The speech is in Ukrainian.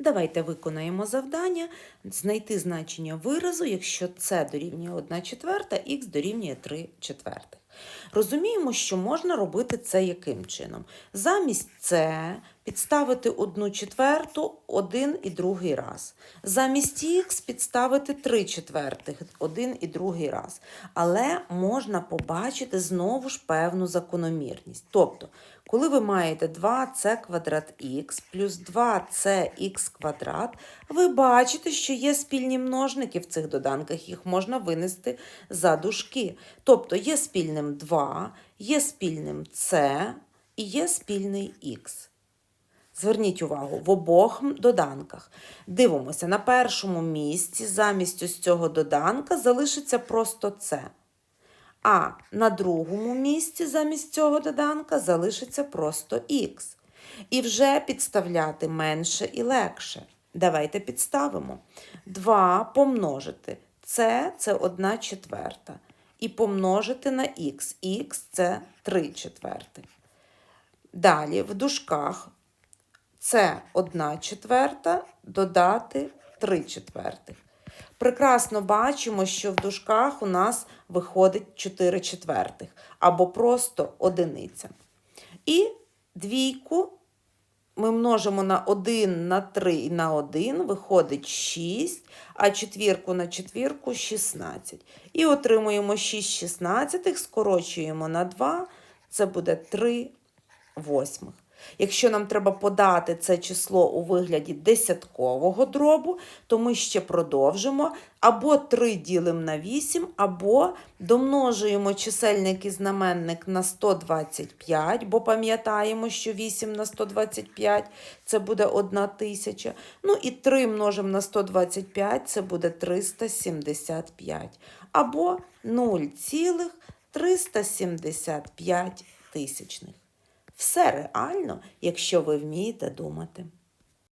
Давайте виконаємо завдання, знайти значення виразу, якщо це дорівнює 1 четверта, х дорівнює 3 четвертих. Розуміємо, що можна робити це яким чином? Замість це підставити 1 четверту один і другий раз. Замість х підставити 3 четвертих один і другий раз. Але можна побачити знову ж певну закономірність. Тобто, коли ви маєте 2c квадрат х плюс 2cx квадрат, ви бачите, що є спільні множники в цих доданках, їх можна винести за дужки. Тобто є спільним 2, є спільним c і є спільний х. Зверніть увагу, в обох доданках. Дивимося, на першому місці замість ось цього доданка залишиться просто це. А на другому місці замість цього доданка залишиться просто х. І вже підставляти менше і легше. Давайте підставимо. 2 помножити. Це це 1 четверта. І помножити на х. х це 3 четвертих. Далі в дужках це 1 четверта додати 3 четвертих. Прекрасно бачимо, що в дужках у нас виходить 4 четвертих або просто одиниця. І двійку ми множимо на 1, на 3 і на 1, виходить 6, а четвірку на четвірку 16. І отримуємо 6 шістнадцятих, скорочуємо на 2, це буде 3 восьмих. Якщо нам треба подати це число у вигляді десяткового дробу, то ми ще продовжимо або 3 ділимо на 8, або домножуємо чисельник і знаменник на 125, бо пам'ятаємо, що 8 на 125 це буде 1 тисяча. Ну і 3 множимо на 125 це буде 375. Або 0,375 тисячних. Все реально, якщо ви вмієте думати.